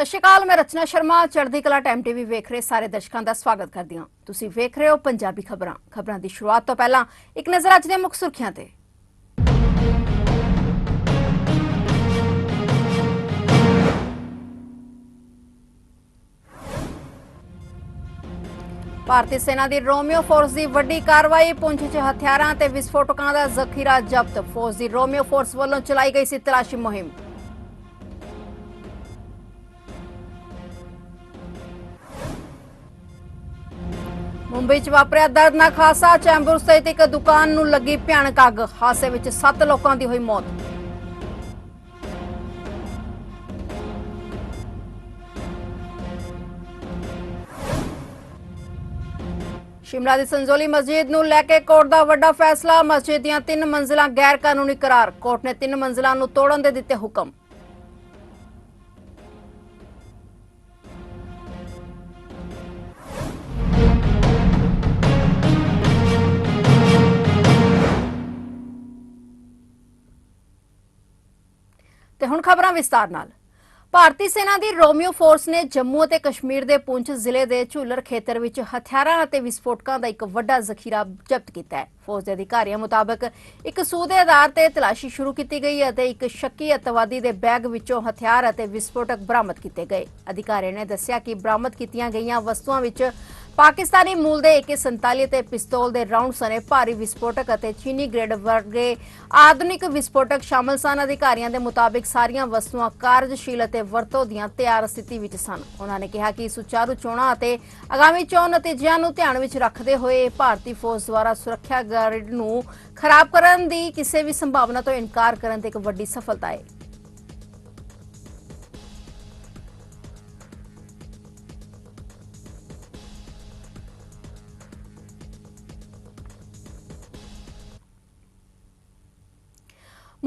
ਸਤਿ ਸ਼੍ਰੀ ਅਕਾਲ, ਮੈਂ ਰਚਨਾ ਸ਼ਰਮਾ, ਚੜ੍ਹਦੀ ਕਲਾ ਟਾਈਮ ਟੀਵੀ ਵੇਖ ਰਹੇ ਸਾਰੇ ਦਰਸ਼ਕਾਂ ਦਾ ਸਵਾਗਤ ਕਰਦੀ ਹਾਂ। ਤੁਸੀਂ ਵੇਖ ਰਹੇ ਹੋ ਪੰਜਾਬੀ ਖਬਰਾਂ। ਖਬਰਾਂ ਦੀ ਸ਼ੁਰੂਆਤ ਤੋਂ ਪਹਿਲਾਂ ਇੱਕ ਨਜ਼ਰ ਅੱਜ ਦੀਆਂ ਮੁੱਖ ਸੁਰਖੀਆਂ ਤੇ। ਭਾਰਤੀ ਸੈਨਾ ਦੀ ਰੋਮੀਓ ਫੋਰਸ ਦੀ ਵੱਡੀ ਕਾਰਵਾਈ, ਪੁੰਛ 'ਚ ਹਥਿਆਰਾਂ ਤੇ ਵਿਸਫੋਟਕਾਂ ਦਾ ਜ਼ਖੀਰਾ ਜ਼ਬਤ। ਫੌਜ ਦੀ ਰੋਮੀਓ ਫੋਰਸ ਵੱਲੋਂ ਚਲਾਈ ਗਈ ਸੀ ਤਲਾਸ਼ੀ ਮੁਹਿੰਮ। ਮੁੰਬਈ 'ਚ ਵਾਪਰਿਆ ਦਰਦਨਾਕ ਹਾਦਸਾ। ਚੈਂਬਰ ਸਥਿਤ ਇੱਕ ਦੁਕਾਨ ਨੂੰ ਲੱਗੀ ਭਿਆਨਕ ਅੱਗ। ਹਾਦਸੇ ਵਿੱਚ 7 ਲੋਕਾਂ ਦੀ ਹੋਈ ਮੌਤ। ਸ਼ਿਮਲਾ ਦੀ ਸੰਜੋਲੀ ਮਸਜਿਦ ਨੂੰ ਲੈ ਕੇ ਕੋਰਟ ਦਾ ਵੱਡਾ ਫੈਸਲਾ। ਮਸਜਿਦ ਦੀਆਂ ਤਿੰਨ ਮੰਜ਼ਿਲਾਂ ਗੈਰ ਕਾਨੂੰਨੀ ਕਰਾਰ। ਕੋਰਟ ਨੇ ਤਿੰਨ ਮੰਜ਼ਿਲਾਂ ਨੂੰ ਤੋੜਨ ਦੇ ਦਿੱਤੇ ਹੁਕਮ। ਹੁਣ ਖਬਰਾਂ ਵਿਸਤਾਰ ਨਾਲ। ਭਾਰਤੀ ਸੈਨਾ ਦੀ ਰੋਮੀਓ ਫੋਰਸ ਨੇ ਜੰਮੂ ਅਤੇ ਕਸ਼ਮੀਰ ਦੇ ਪੁੰਛ ਜ਼ਿਲ੍ਹੇ ਦੇ ਝੂਲਰ ਖੇਤਰ ਵਿੱਚ ਹਥਿਆਰਾਂ ਅਤੇ ਵਿਸਫੋਟਕਾਂ ਦਾ ਇੱਕ ਵੱਡਾ ਜ਼ਖੀਰਾ ਜ਼ਬਤ ਕੀਤਾ ਹੈ। ਫੌਜ ਦੇ ਅਧਿਕਾਰੀਆਂ ਮੁਤਾਬਕ ਇੱਕ ਸੂਹ ਦੇ ਆਧਾਰ ਤੇ ਤਲਾਸ਼ੀ ਸ਼ੁਰੂ ਕੀਤੀ ਗਈ ਅਤੇ ਇੱਕ ਸ਼ੱਕੀ ਅਤਵਾਦੀ ਦੇ ਬੈਗ ਵਿੱਚੋਂ ਹਥਿਆਰ ਅਤੇ ਵਿਸਫੋਟਕ ਬਰਾਮਦ ਕੀਤੇ ਗਏ। ਅਧਿਕਾਰੀਆਂ ਨੇ ਦੱਸਿਆ ਕਿ ਬਰਾਮਦ ਕੀਤੀਆਂ ਗਈਆਂ ਵਸਤੂਆਂ ਵਿੱਚ ਪਾਕਿਸਤਾਨੀ ਮੂਲ ਦੇ AK47 ਤੇ ਪਿਸਤੌਲ ਦੇ ਰਾਉਂਡ ਸਣੇ ਭਾਰੀ ਵਿਸਫੋਟਕ ਅਤੇ ਚੀਨੀ ਗ੍ਰੇਡ ਵਰਗੇ ਆਧੁਨਿਕ ਵਿਸਫੋਟਕ ਸ਼ਾਮਲ ਸਨ। ਅਧਿਕਾਰੀਆਂ ਦੇ ਮੁਤਾਬਿਕ ਸਾਰੀਆਂ ਵਸਤੂਆਂ ਕਾਰਜਸ਼ੀਲ ਅਤੇ ਵਰਤੋਂ ਦੀਆਂ ਤਿਆਰ ਸਥਿਤੀ ਵਿੱਚ ਸਨ। ਉਹਨਾਂ ਨੇ ਕਿਹਾ ਕਿ ਸੁਚਾਰੂ ਚੋਣਾਂ ਅਤੇ ਆਗਾਮੀ ਚੋਣ ਨਤੀਜਿਆਂ ਨੂੰ ਧਿਆਨ ਵਿੱਚ ਰੱਖਦੇ ਹੋਏ ਭਾਰਤੀ ਫੌਜ ਦੁਆਰਾ ਸੁਰੱਖਿਆ ਗਾਰਡ ਨੂੰ ਖਰਾਬ ਕਰਨ ਦੀ ਕਿਸੇ ਵੀ ਸੰਭਾਵਨਾ ਤੋਂ ਇਨਕਾਰ ਕਰਨ ਤੇ ਇੱਕ ਵੱਡੀ ਸਫਲਤਾ ਹੈ।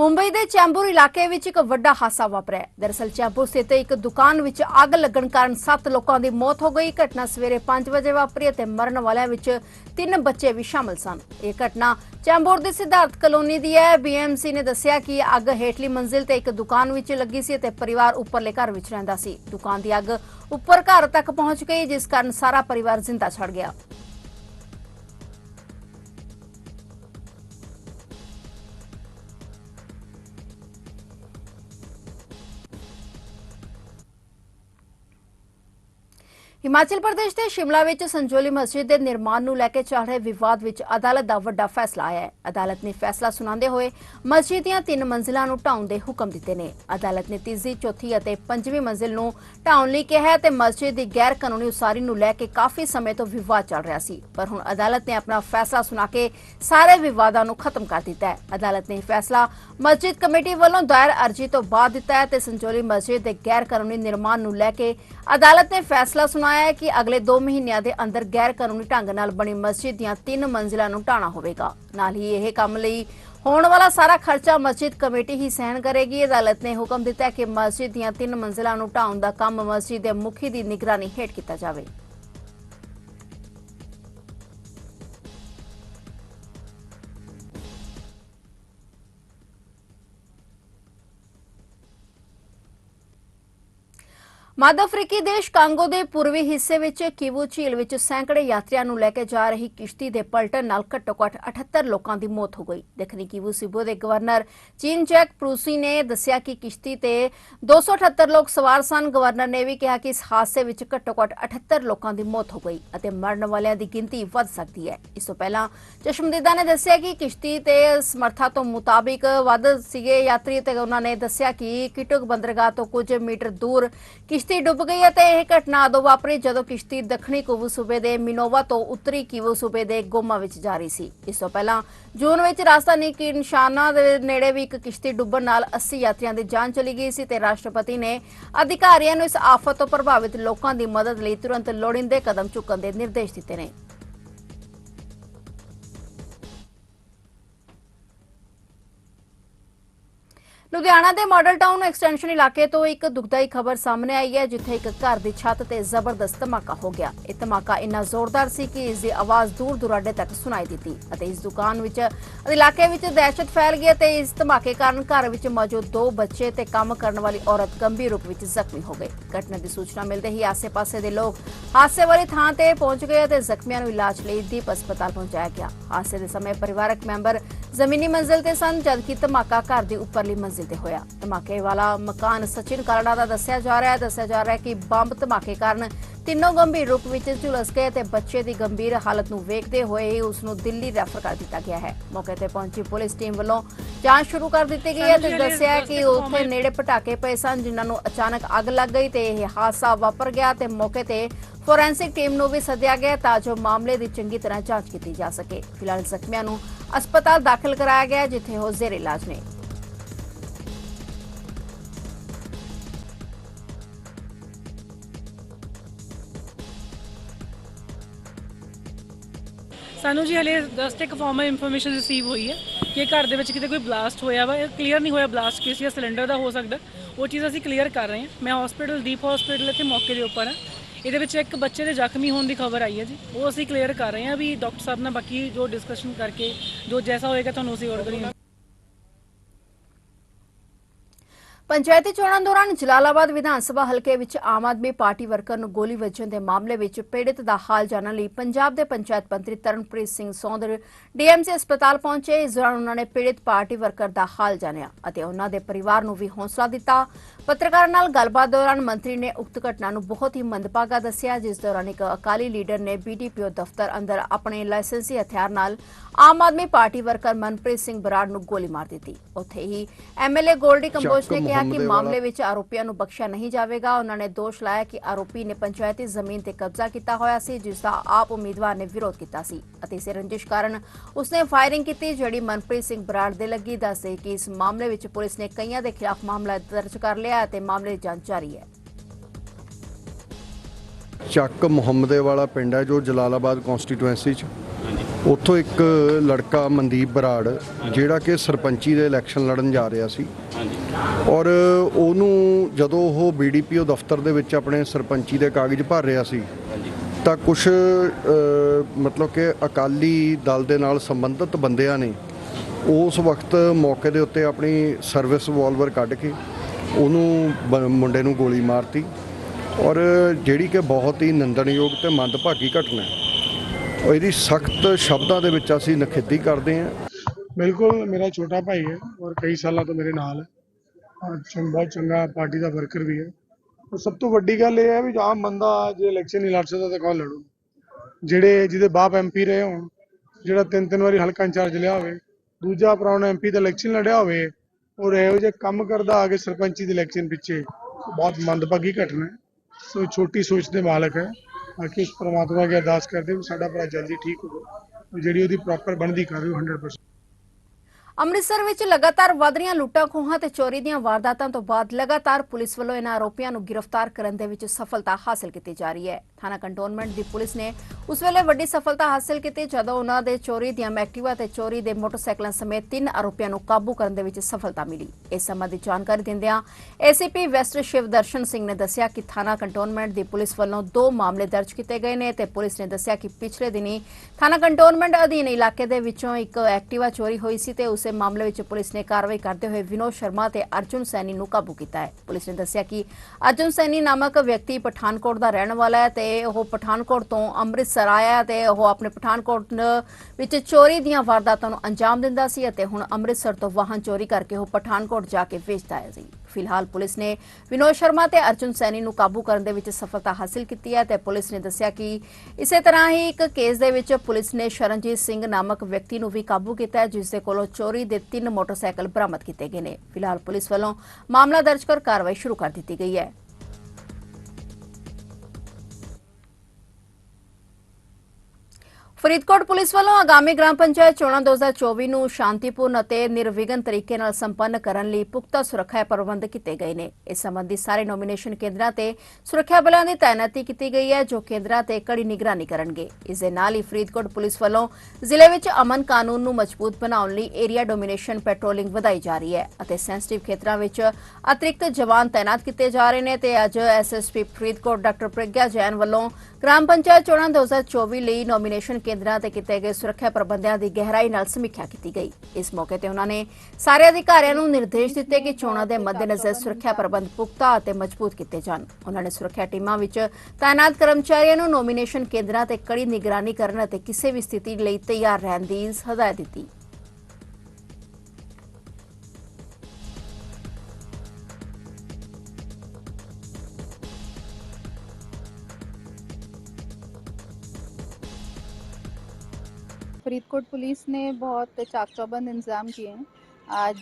ਮੁੰਬਈ ਦੇ ਚੈਂਬੂਰ ਇਲਾਕੇ ਵਿੱਚ ਇੱਕ ਵੱਡਾ ਹਾਦਸਾ ਵਾਪਰਿਆ ਹੈ। ਚੈਂਬੂਰ ਸਥਿਤ ਇੱਕ ਦੁਕਾਨ ਵਿੱਚ ਅੱਗ ਲੱਗਣ ਕਾਰਨ 7 ਲੋਕਾਂ ਦੀ ਮੌਤ ਹੋ ਗਈ। ਘਟਨਾ ਸਵੇਰੇ 5 ਵਜੇ ਵਾਪਰੀ ਅਤੇ ਮਰਨ ਵਾਲਿਆਂ ਵਿੱਚ ਤਿੰਨ ਬੱਚੇ ਵੀ ਸ਼ਾਮਲ ਸਨ। ਇਹ ਘਟਨਾ ਚੈਂਬੂਰ ਦੇ ਸਿਧਾਰਥ ਕਲੋਨੀ ਦੀ ਹੈ। ਬੀਐਮਸੀ ਨੇ ਦੱਸਿਆ ਕਿ ਅੱਗ ਹੇਠਲੀ ਮੰਜ਼ਿਲ ਤੇ ਇੱਕ ਦੁਕਾਨ ਵਿੱਚ ਲੱਗੀ ਸੀ ਅਤੇ ਪਰਿਵਾਰ ਉੱਪਰਲੇ ਘਰ ਵਿੱਚ ਰਹਿੰਦਾ ਸੀ। ਦੁਕਾਨ ਦੀ ਅੱਗ ਉੱਪਰ ਘਰ ਤੱਕ ਪਹੁੰਚ ਗਈ, ਜਿਸ ਕਾਰਨ ਸਾਰਾ ਪਰਿਵਾਰ ਜ਼ਿੰਦਾ ਛੜ ਗਿਆ। ਹਿਮਾਚਲ ਪ੍ਰਦੇਸ਼ ਦੇ ਸ਼ਿਮਲਾ ਵਿੱਚ ਸੰਜੋਲੀ ਮਸਜਿਦ ਦੇ ਨਿਰਮਾਣ ਨੂੰ ਲੈ ਕੇ ਚੱਲ ਰਹੇ ਵਿਵਾਦ ਵਿੱਚ ਅਦਾਲਤ ਦਾ ਵੱਡਾ ਫੈਸਲਾ ਆਇਆ ਹੈ। ਅਦਾਲਤ ਨੇ ਫੈਸਲਾ ਸੁਣਾਉਂਦੇ ਹੋਏ ਮਸਜਿਦ ਦੀਆਂ ਤਿੰਨ ਮੰਜ਼ਿਲਾਂ ਨੂੰ ਢਾਉਣ ਦੇ ਹੁਕਮ ਦਿੱਤੇ ਨੇ। ਅਦਾਲਤ ਨੇ ਤੀਜੀ, ਚੌਥੀ ਅਤੇ ਪੰਜਵੀਂ ਮੰਜ਼ਿਲ ਨੂੰ ਢਾਉਣ ਲਈ ਕਿਹਾ ਹੈ ਤੇ ਮਸਜਿਦ ਦੀ ਗੈਰ ਕਾਨੂੰਨੀ ਉਸਾਰੀ ਨੂੰ ਲੈ ਕੇ ਕਾਫੀ ਸਮੇਂ ਤੋਂ ਵਿਵਾਦ ਚੱਲ ਰਿਹਾ ਸੀ। ਪਰ ਹੁਣ ਅਦਾਲਤ ਨੇ ਆਪਣਾ ਫੈਸਲਾ ਸੁਣਾ ਕੇ ਸਾਰੇ ਵਿਵਾਦਾਂ ਨੂੰ ਖਤਮ ਕਰ ਦਿੱਤਾ ਹੈ। ਅਦਾਲਤ ਨੇ ਇਹ ਫੈਸਲਾ ਮਸਜਿਦ ਕਮੇਟੀ ਵੱਲੋਂ ਦਾਇਰ ਅਰਜ਼ੀ ਤੋਂ ਬਾਅਦ ਦਿੱਤਾ ਹੈ ਤੇ ਸੰਜੋਲੀ ਮਸਜਿਦ ਦੇ ਗੈਰ ਕਾਨੂੰਨੀ ਨਿਰਮਾਣ ਨੂੰ ਲੈ ਕੇ ਅਦਾਲਤ ਨੇ ਫੈਸਲਾ ਸੁਣਾ ਹੈ ਕਿ ਅਗਲੇ 2 ਮਹੀਨਿਆਂ ਦੇ ਅੰਦਰ ਗੈਰ ਕਾਨੂੰਨੀ ਢੰਗ ਨਾਲ ਬਣੀ ਮਸਜਿਦ ਦੀਆਂ ਤਿੰਨ ਮੰਜ਼ਿਲਾਂ ਨੂੰ ਢਾਣਾ ਹੋਵੇਗਾ। ਨਾਲ ਹੀ ਇਹ ਕੰਮ ਲਈ ਹੋਣ ਵਾਲਾ ਸਾਰਾ ਖਰਚਾ ਮਸਜਿਦ ਕਮੇਟੀ ਹੀ ਸਹਿਣ ਕਰੇਗੀ। ਅਦਾਲਤ ਨੇ ਹੁਕਮ ਦਿੱਤਾ ਕਿ ਮਸਜਿਦ ਦੀਆਂ ਤਿੰਨ ਮੰਜ਼ਿਲਾਂ ਨੂੰ ਢਾਉਣ ਦਾ ਕੰਮ ਮਸਜਿਦ ਦੇ ਮੁਖੀ ਦੀ ਨਿਗਰਾਨੀ ਹੇਠ ਕੀਤਾ ਜਾਵੇ। ਮੱਧ ਅਫਰੀਕੀ ਦੇਸ਼ ਕਾਂਗੋ ਦੇ ਪੂਰਬੀ ਹਿੱਸੇ ਵਿੱਚ ਕਿਵੂ ਝੀਲ ਵਿੱਚ ਸੈਂਕੜੇ ਯਾਤਰੀਆਂ ਨੂੰ ਲੈ ਕੇ ਜਾ ਰਹੀ ਕਿਸ਼ਤੀ ਦੇ ਪਲਟਣ ਨਾਲ ਘੱਟੋ-ਘੱਟ 78 ਲੋਕਾਂ ਦੀ ਮੌਤ ਹੋ ਗਈ। ਦੱਖਣੀ ਕਿਵੂ ਸਿਬੋ ਦੇ ਗਵਰਨਰ ਚੀਨ ਜੈਕ ਪ੍ਰੂਸੀ ਨੇ ਦੱਸਿਆ ਕਿ ਕਿਸ਼ਤੀ ਤੇ 278 ਲੋਕ ਸਵਾਰ ਸਨ। ਗਵਰਨਰ ਨੇ ਵੀ ਕਿਹਾ ਕਿ ਇਸ ਹਾਦਸੇ ਵਿੱਚ ਘੱਟੋ-ਘੱਟ 78 ਲੋਕਾਂ ਦੀ ਮੌਤ ਹੋ ਗਈ ਅਤੇ ਮਰਨ ਵਾਲਿਆਂ ਦੀ ਗਿਣਤੀ ਵੱਧ ਸਕਦੀ ਹੈ। ਇਸ ਤੋਂ ਪਹਿਲਾਂ ਚਸ਼ਮਦੀਦਾ ਨੇ ਦੱਸਿਆ ਕਿ ਕਿਸ਼ਤੀ ਤੇ ਸਮਰੱਥਾ ਤੋਂ ਮੁਤਾਬਿਕ ਵੱਧ ਸੀਗੇ ਯਾਤਰੀ ਤੇ ਉਹਨਾਂ ਨੇ ਦੱਸਿਆ ਕਿ ਕਿਟੋਕ ਬੰਦਰਗਾਹ ਤੋਂ ਕੁਝ ਮੀਟਰ ਦੂਰ ਕਿਸ਼ਤੀ ਡੁੱਬ ਗਈ ਅਤੇ ਇਹ ਘਟਨਾ ਉਦੋਂ ਵਾਪਰੀ ਜਦੋਂ ਕਿਸ਼ਤੀ ਦੱਖਣੀ ਕਿਵੂ ਸੂਬੇ ਦੇ ਮਿਨੋਵਾ ਤੋਂ ਉੱਤਰੀ ਕਿਵੂ ਸੂਬੇ ਦੇ ਗੋਮਾ ਵਿੱਚ ਜਾ ਰਹੀ ਸੀ। ਇਸ ਤੋਂ ਪਹਿਲਾਂ ਜੂਨ ਵਿੱਚ ਰਾਜਧਾਨੀ ਕਿਨਸ਼ਾਨਾ ਦੇ ਨੇੜੇ ਵੀ ਇੱਕ ਕਿਸ਼ਤੀ ਡੁੱਬਣ ਨਾਲ 80 ਯਾਤਰੀਆਂ ਦੀ ਜਾਨ ਚਲੀ ਗਈ ਸੀ ਤੇ ਰਾਸ਼ਟਰਪਤੀ ਨੇ ਅਧਿਕਾਰੀਆਂ ਨੂੰ ਇਸ ਆਫਤ ਤੋਂ ਪ੍ਰਭਾਵਿਤ ਲੋਕਾਂ ਦੀ ਮਦਦ ਲਈ ਤੁਰੰਤ ਲੋੜੀਂਦੇ ਕਦਮ ਚੁੱਕਣ ਦੇ ਨਿਰਦੇਸ਼ ਦਿੱਤੇ ਨੇ। ਲੁਧਿਆਣਾ ਦੇ ਮਾਡਲ ਟਾਊਨ ਐਕਸਟੈਂਸ਼ਨ ਇਲਾਕੇ ਤੋਂ ਇੱਕ ਦੁਖਦਾਈ ਖਬਰ ਸਾਹਮਣੇ ਆਈ ਹੈ, ਜਿੱਥੇ ਇੱਕ ਘਰ ਦੀ ਛੱਤ ਤੇ ਜ਼ਬਰਦਸਤ ਧਮਾਕਾ ਹੋ ਗਿਆ। ਇਹ ਧਮਾਕਾ ਇੰਨਾ ਜ਼ੋਰਦਾਰ ਸੀ ਕਿ ਇਸ ਦੀ ਆਵਾਜ਼ ਦੂਰ ਦੁਰਾਡੇ ਤੱਕ ਸੁਣਾਈ ਦਿੱਤੀ ਅਤੇ ਇਸ ਦੁਕਾਨ ਵਿੱਚ ਇਲਾਕੇ ਵਿੱਚ ਦਹਿਸ਼ਤ ਫੈਲ ਗਈ ਅਤੇ ਇਸ ਧਮਾਕੇ ਕਾਰਨ ਘਰ ਵਿੱਚ ਮੌਜੂਦ ਦੋ ਬੱਚੇ ਤੇ ਕੰਮ ਕਰਨ ਵਾਲੀ ਔਰਤ ਗੰਭੀਰ ਰੂਪ ਵਿੱਚ ਜ਼ਖਮੀ ਹੋ ਗਏ ਘਟਨਾ ਦੀ ਸੂਚਨਾ ਮਿਲਦੇ ਹੀ ਆਸ-ਪਾਸੇ ਦੇ ਲੋਕ ਹਾਦਸੇ ਵਾਲੀ ਥਾਂ ਤੇ ਪਹੁੰਚ ਗਏ ਅਤੇ ਜ਼ਖਮੀਆਂ ਨੂੰ ਇਲਾਜ ਲਈ ਦੀਪ ਹਸਪਤਾਲ ਪਹੁੰਚਾਇਆ ਗਿਆ। ਹਾਦਸੇ ਦੇ ਸਮੇਂ ਪਰਿਵਾਰਕ ਮੈਂਬਰ ਜ਼ਮੀਨੀ ਮੰਜ਼ਿਲ ਤੇ ਸਨ, ਜਦਕਿ ਧਮਾਕਾ ਘਰ ਦੀ ਉੱਪਰਲੀ ਮੰਜ਼ਿਲ ਤੇ ਹੋਇਆ ਧਮਾਕੇ ਵਾਲਾ ਮਕਾਨ ਸਚਿਨ ਕਾਲੜਾ ਦਾ ਦੱਸਿਆ ਜਾ ਰਿਹਾ ਹੈ। ਦੱਸਿਆ ਜਾ ਰਿਹਾ ਹੈ ਕਿ ਬੰਬ ਧਮਾਕੇ ਕਾਰਨ ਤਿੰਨੋਂ ਗੰਭੀਰ ਰੂਪ ਵਿੱਚ ਝੁਲਸ ਗਏ ਤੇ ਬੱਚੇ ਦੀ ਗੰਭੀਰ ਹਾਲਤ ਨੂੰ ਵੇਖਦੇ ਹੋਏ ਹੀ ਉਸ ਨੂੰ ਦਿੱਲੀ ਰੈਫਰ ਕਰ ਦਿੱਤਾ ਗਿਆ ਹੈ। ਮੌਕੇ ਤੇ ਪਹੁੰਚੀ ਪੁਲਿਸ ਟੀਮ ਵੱਲੋਂ ਜਾਂਚ ਸ਼ੁਰੂ ਕਰ ਦਿੱਤੀ ਗਈ ਹੈ ਤੇ ਦੱਸਿਆ ਕਿ ਉੱਥੇ ਨੇੜੇ ਪਟਾਕੇ ਪਏ ਸਨ ਜਿਨ੍ਹਾਂ ਨੂੰ ਅਚਾਨਕ ਅੱਗ ਲੱਗ ਗਈ ਤੇ ਇਹ ਹਾਦਸਾ ਵਾਪਰ ਗਿਆ ਤੇ ਮੌਕੇ ਤੇ ਫੋਰੈਂਸਿਕ ਟੀਮ ਨੂੰ ਵੀ ਸੱਦਿਆ ਗਿਆ ਤਾਂ ਜੋ ਮਾਮਲੇ ਦੀ ਚੰਗੀ ਤਰ੍ਹਾਂ ਜਾਂਚ ਕੀਤੀ ਜਾ ਸਕੇ। ਫਿਲਹਾਲ ਜ਼ਖਮੀਆਂ ਨੂੰ ਹਸਪਤਾਲ ਦਾਖਲ ਕਰਾਇਆ ਗਿਆ ਜਿੱਥੇ ਉਹ ਜ਼ੇਰ ਇਲਾਜ ਨੇ। ਸਾਨੂੰ ਜੀ ਹਲੇ ਜਸਟ ਇੱਕ ਫਾਰਮਲ ਇਨਫੋਰਮੇਸ਼ਨ ਰਿਸੀਵ ਹੋਈ ਹੈ ਕਿ ਘਰ ਦੇ ਵਿੱਚ ਕਿਤੇ ਕੋਈ ਬਲਾਸਟ ਹੋਇਆ ਵਾ, ਇਹ ਕਲੀਅਰ ਨਹੀਂ ਹੋਇਆ ਬਲਾਸਟ ਕਿਸ ਜਾਂ ਸਿਲੰਡਰ ਦਾ ਹੋ ਸਕਦਾ। ਉਹ ਚੀਜ਼ ਅਸੀਂ ਕਲੀਅਰ ਕਰ ਰਹੇ ਹਾਂ। ਮੈਂ ਹਸਪੀਟਲ ਦੀਪ ਹਸਪੀਟਲ ਇੱਥੇ ਮੌਕੇ ਦੇ ਉੱਪਰ ਹਾਂ। ਇਹਦੇ ਵਿੱਚ ਇੱਕ ਬੱਚੇ ਦੇ ਜ਼ਖਮੀ ਹੋਣ ਦੀ ਖਬਰ ਆਈ ਹੈ ਜੀ। ਉਹ ਅਸੀਂ ਕਲੀਅਰ ਕਰ ਰਹੇ ਹਾਂ ਵੀ ਡਾਕਟਰ ਸਾਹਿਬ ਨਾਲ ਬਾਕੀ ਜੋ ਡਿਸਕਸ਼ਨ ਕਰਕੇ ਜੋ ਜੈਸਾ ਹੋਏਗਾ ਤੁਹਾਨੂੰ ਅਸੀਂ ਹੋਰ ਪੰਚਾਇਤੀ ਚੋਣਾਂ ਦੌਰਾਨ ਜਲਾਲਾਬਾਦ ਵਿਧਾਨ ਸਭਾ ਹਲਕੇ ਵਿੱਚ ਆਮ ਆਦਮੀ ਪਾਰਟੀ ਵਰਕਰ ਨੂੰ ਗੋਲੀ ਵੱਜਣ ਦੇ ਮਾਮਲੇ ਵਿੱਚ ਪੀੜਤ ਦਾ ਹਾਲ ਜਾਣਨ ਲਈ ਪੰਜਾਬ ਦੇ ਪੰਚਾਇਤ ਮੰਤਰੀ ਤਰਨਪ੍ਰੀਤ ਸਿੰਘ ਸੌਂਦਰ ਡੀਐਮਸੀ ਹਸਪਤਾਲ ਪਹੁੰਚੇ। ਇਸ ਦੌਰਾਨ ਉਹਨਾਂ ਨੇ ਪੀੜਤ ਪਾਰਟੀ ਵਰਕਰ ਦਾ ਹਾਲ ਜਾਣਿਆ ਅਤੇ ਉਹਨਾਂ ਦੇ ਪਰਿਵਾਰ ਨੂੰ ਵੀ ਹੌਸਲਾ ਦਿੱਤਾ। ਪੱਤਰਕਾਰਾਂ ਨਾਲ ਗੱਲਬਾਤ ਦੌਰਾਨ ਮੰਤਰੀ ਨੇ ਉਕਤ ਘਟਨਾ ਨੂੰ ਬਹੁਤ ਹੀ ਮੰਦਭਾਗਾ ਦੱਸਿਆ ਜਿਸ ਦੌਰਾਨ ਇੱਕ ਅਕਾਲੀ ਲੀਡਰ ਨੇ ਬੀਡੀਪੀਓ ਦਫ਼ਤਰ ਅੰਦਰ ਆਪਣੇ ਲਾਇਸੈਂਸੀ ਹਥਿਆਰ ਨਾਲ ਆਮ ਆਦਮੀ ਪਾਰਟੀ ਵਰਕਰ ਮਨਪ੍ਰੀਤ ਸਿੰਘ ਬਰਾੜ ਨੂੰ ਗੋਲੀ ਮਾਰ ਦਿੱਤੀ। ਉੱਥੇ ਹੀ ਐਮਐਲਏ ਗੋਲਡੀ ਕੰਬੋਜ ਨੇ ਕਿਹਾ ਕਿ ਮਾਮਲੇ ਵਿੱਚ ਆਰੋਪੀਆਂ ਨੂੰ ਬਖਸ਼ਿਆ ਨਹੀਂ ਜਾਵੇਗਾ। ਉਹਨਾਂ ਨੇ ਦੋਸ਼ ਲਾਇਆ ਕਿ ਆਰੋਪੀ ਨੇ ਪੰਚਾਇਤੀ ਜ਼ਮੀਨ ਤੇ ਕਬਜ਼ਾ ਕੀਤਾ ਹੋਇਆ ਸੀ ਜਿਸ ਦਾ ਆਪ ਉਮੀਦਵਾਰ ਨੇ ਵਿਰੋਧ ਕੀਤਾ ਸੀ। ਅਤੇ ਇਸੇ ਰੰਜਿਸ਼ ਕਾਰਨ ਉਸਨੇ ਫਾਇਰਿੰਗ ਕੀਤੀ ਜਿਹੜੀ ਮਨਪ੍ਰੀਤ ਸਿੰਘ ਬਰਾੜ ਦੇ ਲੱਗੀ। ਦੱਸਦੇ ਕਿ ਇਸ ਮਾਮਲੇ ਵਿੱਚ ਪੁਲਿਸ ਨੇ ਕਈਆਂ ਦੇ ਖਿਲਾਫ ਮਾਮਲਾ ਦਰਜ ਕਰ ਲਿਆ ਅਤੇ ਮਾਮਲੇ ਦੀ ਜਾਂਚ ਜਾਰੀ ਹੈ। ਚੱਕ ਮੁਹੰਮਦੇ ਵਾਲਾ ਪਿੰਡ ਹੈ ਜੋ ਜਲਾਲਾਬਾਦ ਕਨਸਟੀਟੂਐਂਸੀ ਚ। ਉੱਥੋਂ ਇੱਕ ਲੜਕਾ ਮਨਦੀਪ ਬਰਾੜ ਜਿਹੜਾ ਕਿ ਸਰਪੰਚੀ ਦੇ ਇਲੈਕਸ਼ਨ ਲੜਨ ਜਾ ਰਿਹਾ ਸੀ। ਔਰ ਉਹਨੂੰ ਜਦੋਂ ਉਹ ਬੀਡੀਪੀਓ ਦਫ਼ਤਰ ਦੇ ਵਿੱਚ ਆਪਣੇ ਸਰਪੰਚੀ ਦੇ ਕਾਗਜ਼ ਭਰ ਰਿਹਾ ਸੀ ਤਾਂ ਕੁਝ ਮਤਲਬ ਕਿ ਅਕਾਲੀ ਦਲ ਦੇ ਨਾਲ ਸੰਬੰਧਿਤ ਬੰਦਿਆਂ ਨੇ ਉਸ ਵਕਤ ਮੌਕੇ ਦੇ ਉੱਤੇ ਆਪਣੀ ਸਰਵਿਸ ਰਿਵਾਲਵਰ ਕੱਢ ਕੇ ਉਹਨੂੰ ਮੁੰਡੇ ਨੂੰ ਗੋਲੀ ਮਾਰਤੀ। ਔਰ ਜਿਹੜੀ ਕਿ ਬਹੁਤ ਹੀ ਨਿੰਦਣਯੋਗ ਤੇ ਮੰਦਭਾਗੀ ਘਟਨਾ ਹੈ। ਔਰ ਇਹਦੀ ਸਖਤ ਸ਼ਬਦਾਂ ਦੇ ਵਿੱਚ ਅਸੀਂ ਨਖੇਦੀ ਕਰਦੇ ਹਾਂ। ਬਿਲਕੁਲ ਮੇਰਾ ਛੋਟਾ ਭਾਈ ਹੈ ਔਰ ਕਈ ਸਾਲਾਂ ਤੋਂ ਮੇਰੇ ਨਾਲ ਹੈ। ਔਰ ਬਹੁਤ ਚੰਗਾ ਪਾਰਟੀ ਦਾ ਵਰਕਰ ਵੀ ਹੈ। ਔਰ ਸਭ ਤੋਂ ਵੱਡੀ ਗੱਲ ਇਹ ਹੈ ਵੀ ਆਮ ਬੰਦਾ ਜੇ ਇਲੈਕਸ਼ਨ ਨਹੀਂ ਲੜ ਸਕਦਾ ਤਾਂ ਕੌਣ ਲੜੂ? ਜਿਹੜੇ ਜਿਹਦੇ ਬਾਪ ਐਮਪੀ ਰਹੇ ਹੋਣ, ਜਿਹੜਾ ਤਿੰਨ ਤਿੰਨ ਵਾਰੀ ਹਲਕਾ ਇੰਚਾਰਜ ਲਿਆ ਹੋਵੇ, ਦੂਜਾ ਪੁਰਾਣਾ ਐਮਪੀ ਦਾ ਇਲੈਕਸ਼ਨ ਲੜਿਆ ਹੋਵੇ, ਔਰ ਇਹੋ ਜਿਹੇ ਕੰਮ ਕਰਦਾ ਆ ਕੇ ਸਰਪੰਚੀ ਦੀ ਇਲੈਕਸ਼ਨ ਪਿੱਛੇ, ਬਹੁਤ ਮੰਦਭਾਗੀ ਘਟਨਾ ਹੈ। ਸੋ ਛੋਟੀ ਸੋਚ ਦੇ ਮਾਲਕ ਹੈ। ਬਾਕੀ ਉਸ ਪ੍ਰਮਾਤਮਾ ਅੱਗੇ ਅਰਦਾਸ ਕਰਦੇ ਵੀ ਸਾਡਾ ਭਰਾ ਜਲਦੀ ਠੀਕ ਹੋਵੇ ਜਿਹੜੀ ਉਹਦੀ ਪ੍ਰੋਪਰ ਬਣਦੀ ਕਰ 100% ਅੰਮ੍ਰਿਤਸਰ ਵਿੱਚ ਲਗਾਤਾਰ ਵਧ ਰਹੀਆਂ ਲੁੱਟਾਂ ਖੋਹਾਂ ਤੇ ਚੋਰੀ ਦੀਆਂ ਵਾਰਦਾਤਾਂ ਤੋਂ ਬਾਅਦ ਲਗਾਤਾਰ ਪੁਲਿਸ ਵੱਲੋਂ ਇਹਨਾਂ ਆਰੋਪੀਆਂ ਨੂੰ ਗ੍ਰਿਫਤਾਰ ਕਰਨ ਦੇ ਵਿੱਚ ਸਫਲਤਾ ਹਾਸਲ ਕੀਤੀ ਜਾ ਰਹੀ ਹੈ। ਥਾਣਾ ਕੰਟੋਨਮੈਂਟ ਦੀ ਪੁਲਿਸ ਨੇ ਉਸ ਵੇਲੇ ਵੱਡੀ ਸਫਲਤਾ ਹਾਸਲ ਕੀਤੀ ਜਦੋਂ ਉਹਨਾਂ ਦੇ ਚੋਰੀ ਦੀਆਂ ਐਕਟਿਵਾ ਤੇ ਚੋਰੀ ਦੇ ਮੋਟਰਸਾਈਕਲਾਂ ਸਮੇਤ ਤਿੰਨ ਆਰੋਪੀਆਂ ਨੂੰ ਕਾਬੂ ਕਰਨ ਦੇ ਵਿੱਚ ਸਫਲਤਾ ਮਿਲੀ ਇਸ ਸੰਬੰਧੀ ਜਾਣਕਾਰੀ ਦਿੰਦਿਆਂ ਏਸੀਪੀ ਵੈਸਟ ਸ਼ਿਵਦਰਸ਼ਨ ਸਿੰਘ ਨੇ ਦੱਸਿਆ ਕਿ ਥਾਣਾ ਕੰਟੋਨਮੈਂਟ ਦੀ ਪੁਲਿਸ ਵੱਲੋਂ ਦੋ ਮਾਮਲੇ ਦਰਜ ਕੀਤੇ ਗਏ ਨੇ ਤੇ ਪੁਲਿਸ ਨੇ ਦੱਸਿਆ ਕਿ ਪਿਛਲੇ ਦਿਨੀ ਥਾਣਾ ਕੰਟੋਨਮੈਂਟ ਅਧੀਨ ਇਲਾਕੇ ਦੇ ਵਿੱਚੋਂ ਇੱਕ ਐਕਟਿਵਾ ਚੋਰੀ ਹੋਈ ਸੀ ਤੇ ਉਸੇ ਮਾਮਲੇ ਵਿੱਚ ਪੁਲਿਸ ਨੇ ਕਾਰਵਾਈ ਕਰਦੇ ਹੋਏ ਵਿਨੋਦ ਸ਼ਰਮਾ ਤੇ ਅਰਜੁਨ ਸੈਣੀ ਨੂੰ ਕਾਬੂ ਕੀਤਾ ਹੈ ਪੁਲਿਸ ਨੇ ਦੱਸਿਆ ਕਿ ਅਰਜੁਨ ਸੈਣੀ ਨਾਮਕ ਵਿਅਕਤੀ ਪਠਾਨਕੋਟ ਦਾ ਰਹਿਣ ਵਾਲਾ ਹੈ ਤੇ ਉਹ ਪਠਾਨਕੋਟ ਤੋਂ ਅੰਮ੍ਰਿਤਸਰ ਆਇਆ ਤੇ ਉਹ ਆਪਣੇ ਪਠਾਨਕੋਟ ਵਿੱਚ ਚੋਰੀ ਦੀਆਂ ਵਾਰਦਾਤਾਂ ਨੂੰ ਅੰਜਾਮ ਦਿੰਦਾ ਸੀ ਅਤੇ ਹੁਣ ਅੰਮ੍ਰਿਤਸਰ ਤੋਂ ਵਾਹਨ ਚੋਰੀ ਕਰਕੇ ਉਹ ਪਠਾਨਕੋਟ ਜਾ ਕੇ ਵੇਚਦਾ ਹੈ ਸੀ। ਫਿਲਹਾਲ ਪੁਲਿਸ ਨੇ ਵਿਨੋਦ ਸ਼ਰਮਾ ਤੇ ਅਰਜੁਨ ਸੈਣੀ ਨੂੰ ਕਾਬੂ ਕਰਨ ਦੇ ਵਿੱਚ ਸਫਲਤਾ ਹਾਸਲ ਕੀਤੀ ਹੈ ਤੇ ਪੁਲਿਸ ਨੇ ਦੱਸਿਆ ਕਿ ਇਸੇ ਤਰ੍ਹਾਂ ਹੀ ਇੱਕ ਕੇਸ ਦੇ ਵਿੱਚ ਪੁਲਿਸ ਨੇ ਸ਼ਰਨਜੀਤ ਸਿੰਘ ਨਾਮਕ ਵਿਅਕਤੀ ਨੂੰ ਵੀ ਕਾਬੂ ਕੀਤਾ ਹੈ, ਜਿਸ ਦੇ ਕੋਲੋਂ ਚੋਰੀ ਦੇ ਤਿੰਨ ਮੋਟਰਸਾਈਕਲ ਬਰਾਮਦ ਕੀਤੇ ਗਏ ਨੇ। ਫਿਲਹਾਲ ਪੁਲਿਸ ਵੱਲੋਂ ਮਾਮਲਾ ਦਰਜ ਕਰ ਕਾਰਵਾਈ ਸ਼ੁਰੂ ਕਰ ਦਿੱਤੀ ਗਈ ਹੈ। ਫਰੀਦਕੋਟ ਪੁਲਿਸ ਵੱਲੋਂ ਆਗਾਮੀ ਗ੍ਰਾਮ ਪੰਚਾਇਤ ਚੋਣਾਂ 2024 ਨੂੰ ਸ਼ਾਂਤੀਪੂਰਨ ਅਤੇ ਨਿਰਵਿਘਨ ਤਰੀਕੇ ਨਾਲ ਸੰਪੰਨ ਕਰਨ ਲਈ ਪੁਖਤਾ ਸੁਰੱਖਿਆ ਪ੍ਰਬੰਧ ਕੀਤੇ ਗਏ ਨੇ। ਇਸ ਸੰਬੰਧੀ ਸਾਰੇ ਨੋਮੀਨੇਸ਼ਨ ਕੇਂਦਰਾਂ ਤੇ ਸੁਰੱਖਿਆ ਬਲਾਂ ਦੀ ਤਾਇਨਾਤੀ ਕੀਤੀ ਗਈ ਹੈ, ਜੋ ਕੇਂਦਰਾਂ ਤੇ ਕੜੀ ਨਿਗਰਾਨੀ ਕਰਨਗੇ। ਇਸ ਦੇ ਨਾਲ ਹੀ ਫਰੀਦਕੋਟ ਪੁਲਿਸ ਵੱਲੋਂ ਜ਼ਿਲ੍ਹੇ ਵਿੱਚ ਅਮਨ ਕਾਨੂੰਨ ਨੂੰ ਮਜ਼ਬੂਤ ਬਣਾਉਣ ਲਈ ਏਰੀਆ ਡੋਮੀਨੇਸ਼ਨ ਪੈਟਰੋਲਿੰਗ ਵਧਾਈ ਜਾ ਰਹੀ ਹੈ ਅਤੇ ਸੈਂਸਿਟਿਵ ਖੇਤਰਾਂ ਵਿੱਚ ਅਤਿਰਿਕਤ ਜਵਾਨ ਤਾਇਨਾਤ ਕੀਤੇ ਜਾ ਰਹੇ ਨੇ ਤੇ ਅੱਜ ਐਸਐਸਪੀ ਫਰੀਦਕੋਟ ਡਾਕਟਰ ਪ੍ਰਗਿਆ ਜੈਨ ਵੱਲੋਂ ਗ੍ਰਾਮ ਪੰਚਾਇਤ ਚੋਣਾਂ 2024 ਲਈ ਨੋਮੀਨੇਸ਼ਨ ਕੇਂਦਰਾਂ ਤੇ ਕੀਤੇ ਗਏ ਸੁਰੱਖਿਆ ਪ੍ਰਬੰਧਾਂ ਦੀ ਗਹਿਰਾਈ ਨਾਲ ਸਮੀਖਿਆ ਕੀਤੀ ਗਈ। ਇਸ ਮੌਕੇ ਤੇ ਉਹਨਾਂ ਨੇ ਸਾਰੇ ਅਧਿਕਾਰੀਆਂ ਨੂੰ ਨਿਰਦੇਸ਼ ਦਿੱਤੇ ਕਿ ਚੋਣਾਂ ਦੇ ਮੱਦੇਨਜ਼ਰ ਸੁਰੱਖਿਆ ਪ੍ਰਬੰਧ ਪੁਖਤਾ ਅਤੇ ਮਜ਼ਬੂਤ ਕੀਤੇ ਜਾਣ। ਉਹਨਾਂ ਨੇ ਸੁਰੱਖਿਆ ਟੀਮਾਂ ਵਿੱਚ ਤਾਇਨਾਤ ਕਰਮਚਾਰੀਆਂ ਨੂੰ ਨੋਮੀਨੇਸ਼ਨ ਕੇਂਦਰਾਂ ਤੇ ਕੜੀ ਨਿਗਰਾਨੀ ਕਰਨ ਅਤੇ ਕਿਸੇ ਵੀ ਸਥਿਤੀ ਲਈ ਤਿਆਰ ਰਹਿਣ ਦੀ ਹਦਾਇਤ ਦਿੱਤੀ। फरीदकोट पुलिस ने बहुत चाक चौबंद इंतज़ाम किए हैं। आज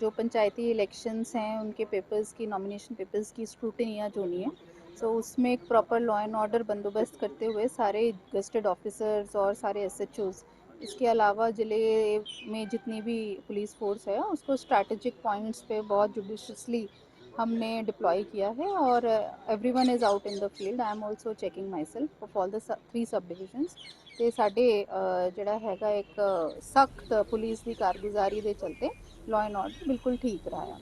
जो पंचायती इलेक्शंस हैं उनके पेपर्स की नॉमिनेशन पेपर्स की स्क्रूटनी आज होनी है। सो so, उसमें एक प्रॉपर लॉ एंड ऑर्डर बंदोबस्त करते हुए सारे गस्टेड ऑफिसर्स और सारे एस एच ओज़ इसके अलावा ज़िले में जितनी भी पुलिस फोर्स है उसको स्ट्रैटेजिक पॉइंट्स पे बहुत जुडिशली हमने डिप्लॉय किया है और everyone is out in the field I am also checking myself off all the three subdivisions ਤੇ ਸਾਡੇ ਅ, ਜਿਹੜਾ ਹੈਗਾ ਇੱਕ ਸਖਤ ਪੁਲਿਸ ਦੀ ਕਾਰਗੁਜ਼ਾਰੀ ਦੇ ਚਲਤੇ ਲਾਅ ਐਂਡ ਆਰਡਰ ਬਿਲਕੁਲ ਠੀਕ ਰਹਾ ਹੈ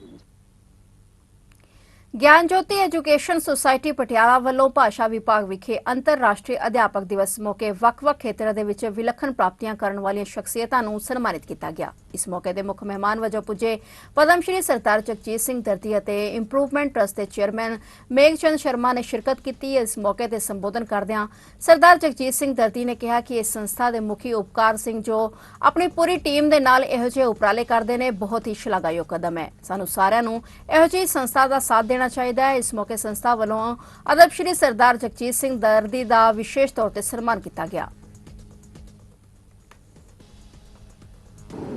ਗਿਆਨ ਜੋਤੀ ਐਜੂਕੇਸ਼ਨ ਸੁਸਾਇਟੀ ਪਟਿਆਲਾ ਵੱਲੋਂ ਭਾਸ਼ਾ ਵਿਭਾਗ ਵਿਖੇ ਅੰਤਰਰਾਸ਼ਟਰੀ ਅਧਿਆਪਕ ਦਿਵਸ ਮੌਕੇ ਵੱਖ-ਵੱਖ ਖੇਤਰਾਂ ਦੇ ਵਿੱਚ ਵਿਲੱਖਣ ਪ੍ਰਾਪਤੀਆਂ ਕਰਨ ਵਾਲੀਆਂ ਸ਼ਖਸੀਅਤਾਂ ਨੂੰ ਸਨਮਾਨਿਤ ਕੀਤਾ ਗਿਆ। ਇਸ ਮੌਕੇ ਦੇ ਮੁੱਖ ਮਹਿਮਾਨ ਵਜੋਂ ਪੁੱਜੇ ਪਦਮ ਸ਼੍ਰੀ ਸਰਦਾਰ ਜਗਜੀਤ ਸਿੰਘ ਦਰਦੀ ਅਤੇ ਇੰਪਰੂਵਮੈਂਟ ਟਰਸਟ ਦੇ ਚੇਅਰਮੈਨ ਮੇਘਚੰਦ ਸ਼ਰਮਾ ਨੇ ਸ਼ਿਰਕਤ ਕੀਤੀ। ਇਸ ਮੌਕੇ ਤੇ ਸੰਬੋਧਨ ਕਰਦਿਆਂ ਸਰਦਾਰ ਜਗਜੀਤ ਸਿੰਘ ਦਰਦੀ ਨੇ ਕਿਹਾ ਕਿ ਇਸ ਸੰਸਥਾ ਦੇ ਮੁਖੀ ਉਪਕਾਰ ਸਿੰਘ ਜੋ ਆਪਣੀ ਪੂਰੀ ਟੀਮ ਦੇ ਨਾਲ ਇਹੋ ਜਿਹੇ ਉਪਰਾਲੇ ਕਰਦੇ ਨੇ, ਬਹੁਤ ਹੀ ਸ਼ਲਾਘਾਯੋਗ ਕਦਮ ਹੈ। ਸਾਨੂੰ ਸਾਰਿਆਂ ਨੂੰ ਇਹੋ ਜਿਹੀ ਸੰਸਥਾ ਦਾ ਸਾਥ ਦੇਣਾ ਚਾਹੀਦਾ ਹੈ। ਇਸ ਮੌਕੇ ਸੰਸਥਾ ਵੱਲੋਂ ਅਦਬ ਸ਼੍ਰੀ ਸਰਦਾਰ ਜਗਜੀਤ ਸਿੰਘ ਦਰਦੀ ਦਾ ਵਿਸ਼ੇਸ਼ ਤੌਰ ਤੇ ਸਨਮਾਨ ਕੀਤਾ ਗਿਆ।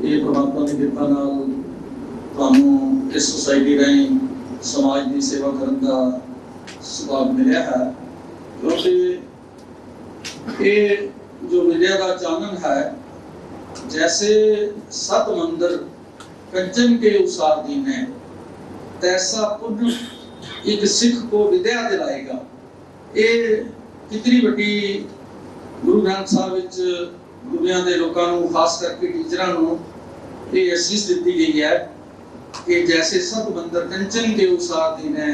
ਇਹ ਪ੍ਰਮਾਤਮਾ ਦੀ ਕਿਰਪਾ ਨਾਲ ਤੁਹਾਨੂੰ ਇਸ ਸੁਸਾਇਟੀ ਰਾਹੀਂ ਸਮਾਜ ਦੀ ਸੇਵਾ ਕਰਨ ਦਾ ਸੁਭਾਗ ਮਿਲਿਆ ਹੈ। ਕਿਉਂਕਿ ਇਹ ਜੋ ਵਿਦਿਆ ਦਾ ਚਾਨਣ ਹੈ, ਜੈਸੇ ਸਤ ਮੰਦਰ ਕੰਚਨ ਕੇ ਉਸਾਰ ਦੀਨੇ ਤੈਸਾ ਪੁੰਨ ਇੱਕ ਸਿੱਖ ਕੋ ਵਿਦਿਆ ਦਿਲਾਏਗਾ ਇਹ ਕਿਤਨੀ ਵੱਡੀ ਗੁਰੂ ਗ੍ਰੰਥ ਸਾਹਿਬ ਵਿੱਚ ਦੁਨੀਆ ਦੇ ਲੋਕਾਂ ਨੂੰ, ਖਾਸ ਕਰਕੇ ਟੀਚਰਾਂ ਨੂੰ ਇਹ ਅਸੀਸ ਦਿੱਤੀ ਗਈ ਹੈ ਕਿ ਜੈਸੇ ਸਭ ਬੰਦਰ ਕੰਚਨ ਕੇ ਉਸਾਰ ਦੀਨੇ,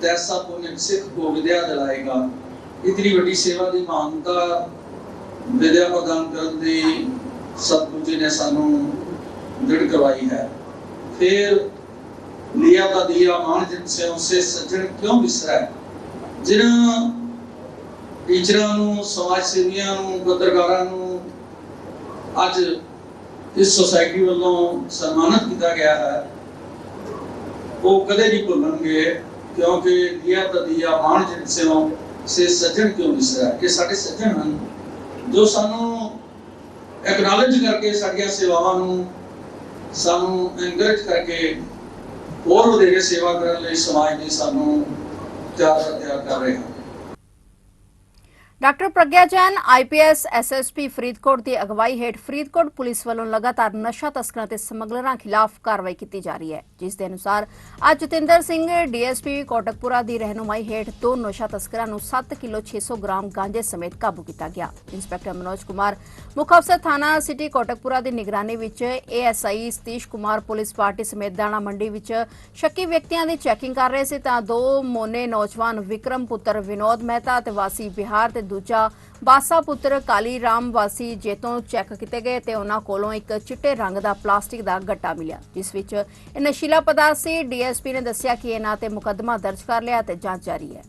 ਤੈਸਾ ਪੁੰਨ ਸਿੱਖ ਕੋ ਵਿਦਿਆ ਦਿਲਾਏਗਾ ਇਤਨੀ ਵੱਡੀ ਸੇਵਾ ਦੀ ਮਹਾਨਤਾ ਵਿਦਿਆ ਪ੍ਰਦਾਨ ਕਰਨ ਦੀ ਸਤਿਗੁਰੂ ਜੀ ਨੇ ਸਾਨੂੰ ਦ੍ਰਿੜ ਕਰਵਾਈ ਹੈ। ਫਿਰ ਲਿਆ ਦਾ ਦਿਆ ਮਾਨ ਜਿਨ ਸੇ ਉਸੇ ਸੱਜਣ ਕਿਉਂ ਵਿਸਰੈ ਜਿਨ੍ਹਾਂ ਟੀਚਰਾਂ ਨੂੰ, ਸਮਾਜ ਸੇਵੀਆਂ ਨੂੰ, ਪੱਤਰਕਾਰਾਂ ਨੂੰ ਅੱਜ ਇਸ ਸੁਸਾਇਟੀ ਵੱਲੋਂ ਸਨਮਾਨਿਤ ਕੀਤਾ ਗਿਆ ਹੈ, ਉਹ ਕਦੇ ਨਹੀਂ ਭੁੱਲਣਗੇ, ਕਿਉਂਕਿ ਦਿਆ ਤਾਂ ਦਿਆ ਮਾਨ ਜਿਨ ਸੇ ਸੇ ਸੱਜਣ ਕਿਉਂ ਵਿਸਰੈ ਇਹ ਸਾਡੇ ਸੱਜਣ ਹਨ, ਜੋ ਸਾਨੂੰ ਐਕਨੋਲਜ ਕਰਕੇ ਸਾਡੀਆਂ ਸੇਵਾਵਾਂ ਨੂੰ ਸਾਨੂੰ ਐਨਕਰੇਜ ਕਰਕੇ ਹੋਰ ਵਧੇਰੇ ਸੇਵਾ ਕਰਨ ਲਈ ਸਮਾਜ ਨੇ ਸਾਨੂੰ ਤਿਆਰ ਤਿਆਰ ਕਰ ਰਹੇ ਹਨ doctor Pragya Jain IPS SSP Faridkot ਦੀ ਅਗਵਾਈ ਹੇਠ ਫਰੀਦਕੋਟ ਪੁਲਿਸ ਵੱਲੋਂ ਲਗਾਤਾਰ ਨਸ਼ਾ ਤਸਕਰਾਂ ਤੇ ਸਮਗਲਰਾਂ ਖਿਲਾਫ ਕਾਰਵਾਈ ਕੀਤੀ ਜਾ ਰਹੀ ਹੈ, ਜਿਸ ਦੇ ਅਨੁਸਾਰ ਅੱਜ ਜਤਿੰਦਰ ਸਿੰਘ ਡੀਐਸਪੀ ਕੋਟਕਪੁਰਾ ਦੀ ਰਹਿਨੁਮਾਈ ਹੇਠ ਦੋ ਨਸ਼ਾ ਤਸਕਰਾਂ ਨੂੰ 7 ਕਿਲੋ 600 ਗ੍ਰਾਮ ਗਾਂਜੇ ਸਮੇਤ ਕਾਬੂ ਕੀਤਾ ਗਿਆ। ਇੰਸਪੈਕਟਰ ਮਨੋਜ ਕੁਮਾਰ, ਮੁੱਖ ਅਫਸਰ ਥਾਣਾ ਸਿਟੀ ਕੋਟਕਪੁਰਾ ਦੀ ਨਿਗਰਾਨੀ ਵਿੱਚ ASI Satish Kumar police party ਸਮੇਤ ਦਾਣਾ ਮੰਡੀ ਵਿੱਚ ਸ਼ੱਕੀ ਵਿਅਕਤੀਆਂ ਦੀ ਚੈਕਿੰਗ ਕਰ ਰਹੇ ਸੀ, ਤਾਂ ਦੋ ਮੋਨੇ ਨੌਜਵਾਨ ਵਿਕਰਮ ਪੁੱਤਰ ਵਿਨੋਦ ਮਹਿਤਾ ਤੇ ਵਾਸੀ ਬਿਹਾਰ ਤੇ ਦੂਜਾ ਬਾਸਾ ਪੁੱਤਰ ਕਾਲੀ ਰਾਮ ਵਾਸੀ ਜੇਤੋਂ ਚੈੱਕ ਕੀਤੇ ਗਏ ਤੇ ਉਹਨਾਂ ਕੋਲੋਂ ਇੱਕ ਚਿੱਟੇ ਰੰਗ ਦਾ ਪਲਾਸਟਿਕ ਦਾ ਗੱਟਾ ਮਿਲਿਆ, ਜਿਸ ਵਿੱਚ ਇਹ ਨਸ਼ੀਲਾ ਪਦਾਰਥ ਸੀ। ਡੀਐਸਪੀ ਨੇ ਦੱਸਿਆ ਕਿ ਇਹਨਾਂ ਤੇ ਮੁਕੱਦਮਾ ਦਰਜ ਕਰ ਲਿਆ ਤੇ ਜਾਂਚ ਜਾਰੀ ਹੈ।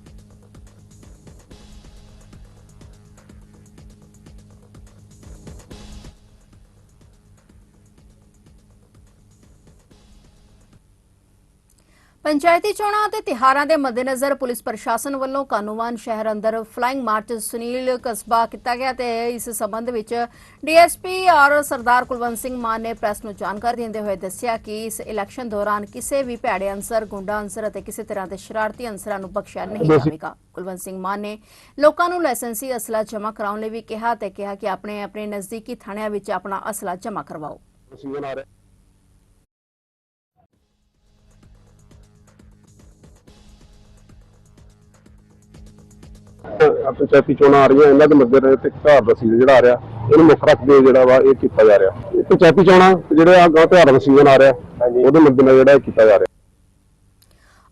ਪੰਚਾਇਤੀ ਚੋਣਾਂ ਅਤੇ ਤਿਹਾਰਾਂ ਦੇ ਮੱਦੇਨਜ਼ਰ ਪੁਲਿਸ ਪ੍ਰਸ਼ਾਸਨ ਵੱਲੋਂ ਕਾਨੂੰਵਾਨ ਸ਼ਹਿਰ ਅੰਦਰ ਫਲਾਈਂਗ ਮਾਰਚ ਸੁਨੀਲ ਕਸਬਾ ਕੀਤਾ ਗਿਆ ਤੇ ਇਸ ਸਬੰਧ ਵਿੱਚ ਡੀਐਸਪੀ ਔਰ ਸਰਦਾਰ ਕੁਲਵੰਤ ਸਿੰਘ ਮਾਨ ਨੇ ਪ੍ਰੈਸ ਨੂੰ ਜਾਣਕਾਰੀ ਦਿੰਦੇ ਹੋਏ ਦੱਸਿਆ ਕਿ ਇਸ ਇਲੈਕਸ਼ਨ ਦੌਰਾਨ ਕਿਸੇ ਵੀ ਭੈੜੇ ਅੰਸਰ ਗੁੰਡਾ ਅੰਸਰ ਅਤੇ ਕਿਸੇ ਤਰ੍ਹਾਂ ਦੇ ਸ਼ਰਾਰਤੀ ਅੰਸਰਾਂ ਨੂੰ ਬਖਸ਼ਿਆ ਨਹੀਂ ਜਾਵੇਗਾ। ਕੁਲਵੰਤ ਸਿੰਘ ਮਾਨ ਨੇ ਲੋਕਾਂ ਨੂੰ ਲਾਇਸੈਂਸੀ ਅਸਲਾ ਜਮ੍ਹਾਂ ਕਰਾਉਣ ਲਈ ਵੀ ਕਿਹਾ ਤੇ ਕਿਹਾ ਕਿ ਆਪਣੇ ਆਪਣੇ ਨਜ਼ਦੀਕੀ ਥਾਣਿਆਂ ਵਿੱਚ ਆਪਣਾ ਅਸਲਾ ਜਮ੍ਹਾਂ ਕਰਵਾਓ। ਪੰਚਾਇਤੀ ਚੋਣਾਂ ਆ ਰਹੀਆਂ ਇਹਨਾਂ ਦੇ ਮੱਦੇ ਤੇ ਤਿਉਹਾਰ ਦਾ ਸੀਜ਼ਨ ਜਿਹੜਾ ਆ ਰਿਹਾ ਇਹਨੂੰ ਮੁੱਖ ਰੱਖਦੇ ਜਿਹੜਾ ਵਾ ਇਹ ਕੀਤਾ ਜਾ ਰਿਹਾ। ਇਹ ਪੰਚਾਇਤੀ ਚੋਣਾਂ ਜਿਹੜੇ ਆ ਗਾਂ ਤਿਉਹਾਰ ਦਾ ਸੀਜ਼ਨ ਆ ਰਿਹਾ ਉਹਦੇ ਮੱਦੇ ਨਜ਼ਰ ਜਿਹੜਾ ਇਹ ਕੀਤਾ ਜਾ ਰਿਹਾ।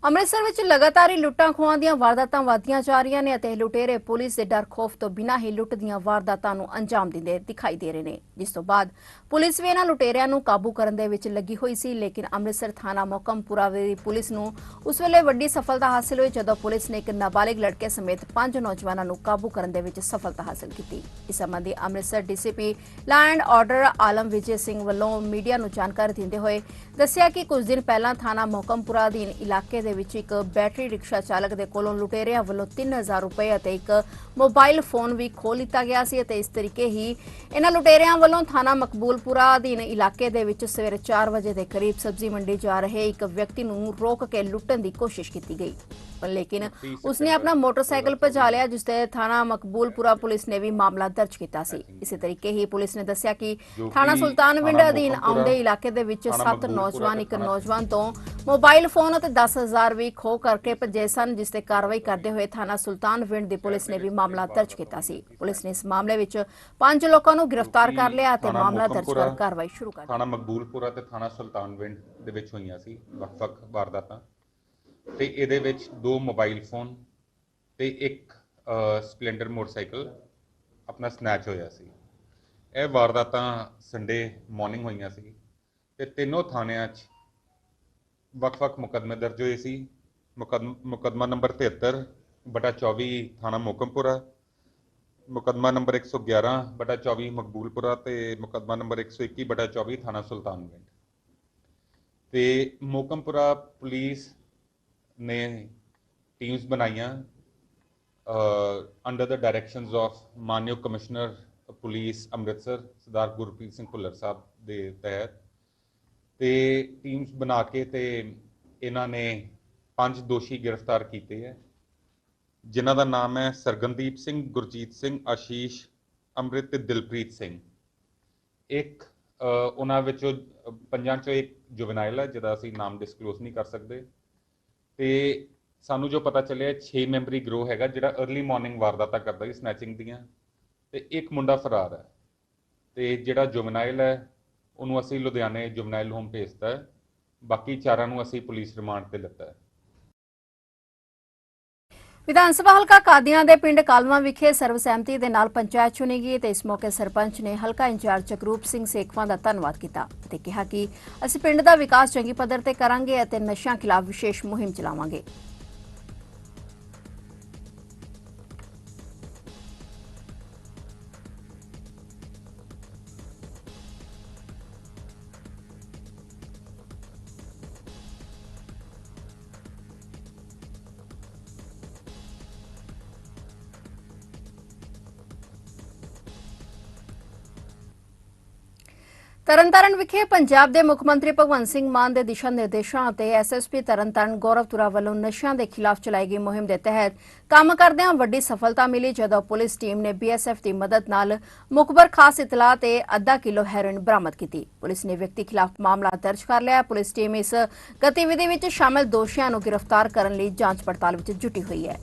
ਅੰਮ੍ਰਿਤਸਰ ਵਿੱਚ ਲਗਾਤਾਰ ਹੀ ਲੁੱਟਾਂ ਖੋਹਾਂ ਦੀਆਂ ਵਾਰਦਾਤਾਂ ਵਧਦੀਆਂ ਜਾ ਰਹੀਆਂ ਨੇ ਅਤੇ ਲੁਟੇਰੇ ਪੁਲਿਸ ਦੇ ਡਰ ਖੋਫ ਤੋਂ ਬਿਨਾਂ ਹੀ ਲੁੱਟ ਦੀਆਂ ਵਾਰਦਾਤਾਂ ਨੂੰ ਅੰਜਾਮ ਦਿੰਦੇ ਦਿਖਾਈ ਦੇ ਰਹੇ ਨੇ। ਜਿਸ ਤੋਂ ਬਾਅਦ ਪੁਲਿਸ ਵੀ ਇਹਨਾਂ ਲੁਟੇਰਿਆਂ ਨੂੰ ਕਾਬੂ ਕਰਨ ਦੇ ਵਿੱਚ ਲੱਗੀ ਹੋਈ ਸੀ, ਲੇਕਿਨ ਅੰਮ੍ਰਿਤਸਰ ਥਾਣਾ ਮੋਕਮਪੁਰਾ ਦੀ ਪੁਲਿਸ ਨੂੰ ਉਸ ਵੇਲੇ ਵੱਡੀ ਸਫਲਤਾ ਹਾਸਲ ਹੋਈ ਜਦੋਂ ਪੁਲਿਸ ਨੇ ਇੱਕ ਨਾਬਾਲਿਗ ਲੜਕੇ ਸਮੇਤ ਪੰਜ ਨੌਜਵਾਨਾਂ ਨੂੰ ਕਾਬੂ ਕਰਨ ਦੇ ਵਿੱਚ ਸਫਲਤਾ ਹਾਸਲ ਕੀਤੀ। ਇਸ ਸੰਬੰਧੀ Amritsar DCP law and order Alam Vijay Singh ਵੱਲੋਂ ਮੀਡੀਆ ਨੂੰ ਜਾਣਕਾਰੀ ਦਿੰਦੇ ਹੋਏ ਦੱਸਿਆ ਕਿ ਕੁਝ ਦਿਨ ਪਹਿਲਾਂ ਥਾਣਾ ਮੋਕਮਪੁਰਾ ਅਧੀਨ ਇਲਾਕੇ ਦੇ ਵਿੱਚ ਇੱਕ ਬੈਟਰੀ ਰਿਕਸ਼ਾ ਚਾਲਕ ਦੇ ਕੋਲੋਂ ਲੁਟੇਰਿਆਂ ਵੱਲੋਂ 3000 ਰੁਪਏ ਅਤੇ ਇੱਕ ਮੋਬਾਈਲ ਫੋਨ ਵੀ ਖੋਹ ਲਿੱਤਾ ਗਿਆ ਸੀ ਅਤੇ ਇਸ ਤਰੀਕੇ ਹੀ ਇਹਨਾਂ ਲੁਟੇਰਿਆਂ ਵੱਲੋਂ ਥਾਣਾ ਮਕਬੂਲਪੁਰਾ ਅਧੀਨ ਇਲਾਕੇ ਦੇ ਵਿੱਚ ਸਵੇਰੇ 4 ਵਜੇ ਦੇ ਕਰੀਬ ਸਬਜ਼ੀ ਮੰਡੀ ਜਾ ਰਹੇ ਇੱਕ ਵਿਅਕਤੀ ਨੂੰ ਰੋਕ ਕੇ ਲੁੱਟਣ ਦੀ ਕੋਸ਼ਿਸ਼ ਕੀਤੀ ਗਈ। ਪਰ ਲੇਕਿਨ ਉਸਨੇ ਆਪਣਾ ਮੋਟਰਸਾਈਕਲ ਭਜਾ ਲਿਆ ਜਿਸ ਤੇ ਥਾਣਾ ਮਕਬੂਲਪੁਰਾ ਪੁਲਿਸ ਨੇ ਵੀ ਮਾਮਲਾ ਦਰਜ ਕੀਤਾ ਸੀ। ਇਸੇ ਤਰੀਕੇ ਹੀ ਪੁਲਿਸ ਨੇ ਦੱਸਿਆ ਕਿ ਥਾਣਾ ਸੁਲਤਾਨਵਿੰਡ ਅਧੀਨ ਆਉਂਦੇ ਇਲਾਕੇ ਦੇ ਵਿੱਚ ਸੱਤ ਨੌਜਵਾਨ ਇੱਕ ਨੌਜਵਾਨ ਤੋਂ ਮੋਬਾਈਲ ਫੋਨ ਅਤੇ 10000 ਵੀ ਖੋਹ ਕਰਕੇ ਭੱਜੇ ਸਨ ਜਿਸ ਤੇ ਕਾਰਵਾਈ ਕਰਦੇ ਹੋਏ ਥਾਣਾ ਸੁਲਤਾਨਵਿੰਡ ਦੀ ਪੁਲਿਸ ਨੇ ਵੀ ਮਾਮਲਾ ਦਰਜ ਕੀਤਾ ਸੀ। ਪੁਲਿਸ ਨੇ ਇਸ ਮਾਮਲੇ ਵਿੱਚ ਪੰਜ ਲੋਕਾਂ ਨੂੰ ਗ੍ਰਿਫਤਾਰ ਕਰ ਲਿਆ ਅਤੇ ਥਾਣਾ ਮਾਮਲਾ ਦਰਜ ਕਰ ਕਾਰਵਾਈ ਸ਼ੁਰੂ ਕਰ ਦਿੱਤੀ। ਥਾਣਾ ਮਕਬੂਲਪੁਰਾ ਤੇ ਥਾਣਾ ਸੁਲਤਾਨਵਿੰਡ ਦੇ ਵਿੱਚ ਹੋਈਆਂ ਸੀ ਵੱਖ-ਵੱਖ ਵਾਰਦਾਤਾਂ। ਤੇ ਇਹਦੇ ਵਿੱਚ ਦੋ ਮੋਬਾਈਲ ਫੋਨ ਤੇ ਇੱਕ ਸਪਲੈਂਡਰ ਮੋਟਰਸਾਈਕਲ ਆਪਣਾ ਸਨੈਚ ਹੋਇਆ ਸੀ। ਇਹ ਵਾਰਦਾਤਾਂ ਸੰਡੇ ਮਾਰਨਿੰਗ ਹੋਈਆਂ ਸੀ ਤੇ ਤਿੰਨੋਂ ਥਾਣਿਆਂ 'ਚ ਵੱਖ-ਵੱਖ ਮੁਕੱਦਮੇ ਦਰਜ ਹੋਏ ਸੀ। ਮੁਕੱਦਮ- ਮੁਕੱਦਮਾ ਨੰਬਰ 73 ਬਟਾ 24 ਥਾਣਾ ਮੋਕਮਪੁਰਾ ਮੁਕੱਦਮਾ ਨੰਬਰ 111 ਬਟਾ 24 ਮਕਬੂਲਪੁਰਾ ਤੇ ਮੁਕੱਦਮਾ ਨੰਬਰ 121 ਬਟਾ 24 ਥਾਣਾ ਸੁਲਤਾਨਵਿੰਡ। ਤੇ ਮੋਕਮਪੁਰਾ ਪੁਲਿਸ ਨੇ ਟੀਮਸ ਬਣਾਈਆਂ ਅੰਡਰ ਦ ਡਾਇਰੈਕਸ਼ਨਸ ਆਫ ਮਾਨਯੋਗ ਕਮਿਸ਼ਨਰ ਪੁਲਿਸ ਅੰਮ੍ਰਿਤਸਰ, ਸਰਦਾਰ ਗੁਰਪ੍ਰੀਤ ਸਿੰਘ ਭੁੱਲਰ ਸਾਹਿਬ ਦੇ ਤਹਿਤ। ਤੇ ਟੀਮਸ ਬਣਾ ਕੇ ਤੇ ਇਹਨਾਂ ਨੇ ਪੰਜ ਦੋਸ਼ੀ ਗ੍ਰਿਫਤਾਰ ਕੀਤੇ ਹੈ। ਜਿਨ੍ਹਾਂ ਦਾ ਨਾਮ ਹੈ ਸਰਗਨਦੀਪ ਸਿੰਘ, ਗੁਰਜੀਤ ਸਿੰਘ, ਆਸ਼ੀਸ਼, ਅੰਮ੍ਰਿਤ ਤੇ ਦਿਲਪ੍ਰੀਤ ਸਿੰਘ। ਇੱਕ ਉਹਨਾਂ ਵਿੱਚੋਂ ਪੰਜਾਂ ਚੋਂ ਇੱਕ ਜੁਵਨਾਈਲ ਹੈ, ਜਿਹਦਾ ਅਸੀਂ ਨਾਮ ਡਿਸਕਲੋਜ਼ ਨਹੀਂ ਕਰ ਸਕਦੇ। ਤੇ ਸਾਨੂੰ ਜੋ ਪਤਾ ਚੱਲਿਆ 6 ਮੈਂਬਰੀ ਗਰੋਹ ਹੈਗਾ, ਜਿਹੜਾ अर्ਲੀ ਮਾਰਨਿੰਗ ਵਾਰਦਾਤਾਂ ਕਰਦਾ ਸੀ ਸਨੈਚਿੰਗ ਦੀਆਂ। ਤੇ ਇੱਕ ਮੁੰਡਾ ਫਰਾਰ ਹੈ। ਤੇ ਜਿਹੜਾ ਜੁਵਨਾਈਲ ਹੈ ਉਹਨੂੰ ਅਸੀਂ ਲੁਧਿਆਣੇ ਜੁਵਨਾਈਲ ਹੋਮ ਭੇਜਤਾ ਹੈ। ਬਾਕੀ ਚਾਰਾਂ ਨੂੰ ਅਸੀਂ ਪੁਲਿਸ ਰਿਮਾਂਡ ਤੇ ਲਿੱਤਾ ਹੈ। ਵਿਧਾਨ ਸਭਾ ਹਲਕਾ ਕਾਦੀਆਂ ਦੇ ਪਿੰਡ ਕਾਲਵਾ ਵਿਖੇ ਸਰਵਸਹਿਮਤੀ ਦੇ ਨਾਲ ਪੰਚਾਇਤ ਚੁਣੀ ਗਈ ਤੇ ਇਸ ਮੌਕੇ ਸਰਪੰਚ ਨੇ ਹਲਕਾ ਇੰਚਾਰਜ ਜਗਰੂਪ ਸਿੰਘ ਸੇਖਵਾਂ ਦਾ ਧੰਨਵਾਦ ਕੀਤਾ ਤੇ ਕਿਹਾ ਕਿ ਅਸੀਂ ਪਿੰਡ ਦਾ ਵਿਕਾਸ ਚੰਗੀ ਪੱਧਰ ਤੇ ਕਰਾਂਗੇ ਅਤੇ ਨਸ਼ਿਆਂ ਖਿਲਾਫ ਵਿਸ਼ੇਸ਼ ਮੁਹਿੰਮ ਚਲਾਵਾਂਗੇ। ਤਰਨਤਾਰਨ ਵਿਖੇ ਪੰਜਾਬ ਦੇ ਮੁੱਖ ਮੰਤਰੀ ਭਗਵੰਤ ਸਿੰਘ ਮਾਨ ਦੇ ਦਿਸ਼ਾ ਨਿਰਦੇਸ਼ਾਂ ਅਤੇ ਐਸਐਸਪੀ ਤਰਨਤਾਰਨ ਗੌਰਵ ਤੁਰਾ ਵੱਲੋਂ ਨਸ਼ਿਆਂ ਦੇ ਖਿਲਾਫ ਚਲਾਈ ਗਈ ਮੁਹਿੰਮ ਦੇ ਤਹਿਤ ਕੰਮ ਕਰਦਿਆਂ ਵੱਡੀ ਸਫਲਤਾ ਮਿਲੀ, ਜਦੋਂ ਪੁਲਿਸ ਟੀਮ ਨੇ ਬੀਐਸਐਫ ਦੀ ਮਦਦ ਨਾਲ ਮੁਖਬਰ ਖਾਸ ਇਤਲਾਹ ਤੇ ਅੱਧਾ ਕਿਲੋ ਹੈਰੋਇਨ ਬਰਾਮਦ ਕੀਤੀ। ਪੁਲਿਸ ਨੇ ਵਿਅਕਤੀ ਖਿਲਾਫ ਮਾਮਲਾ ਦਰਜ ਕਰ ਲਿਆ। ਪੁਲਿਸ ਟੀਮ ਇਸ ਗਤੀਵਿਧੀ ਵਿੱਚ ਸ਼ਾਮਲ ਦੋਸ਼ੀਆਂ ਨੂੰ ਗ੍ਰਿਫਤਾਰ ਕਰਨ ਲਈ ਜਾਂਚ ਪੜਤਾਲ ਵਿੱਚ ਜੁਟੀ ਹੋਈ ਹੈ।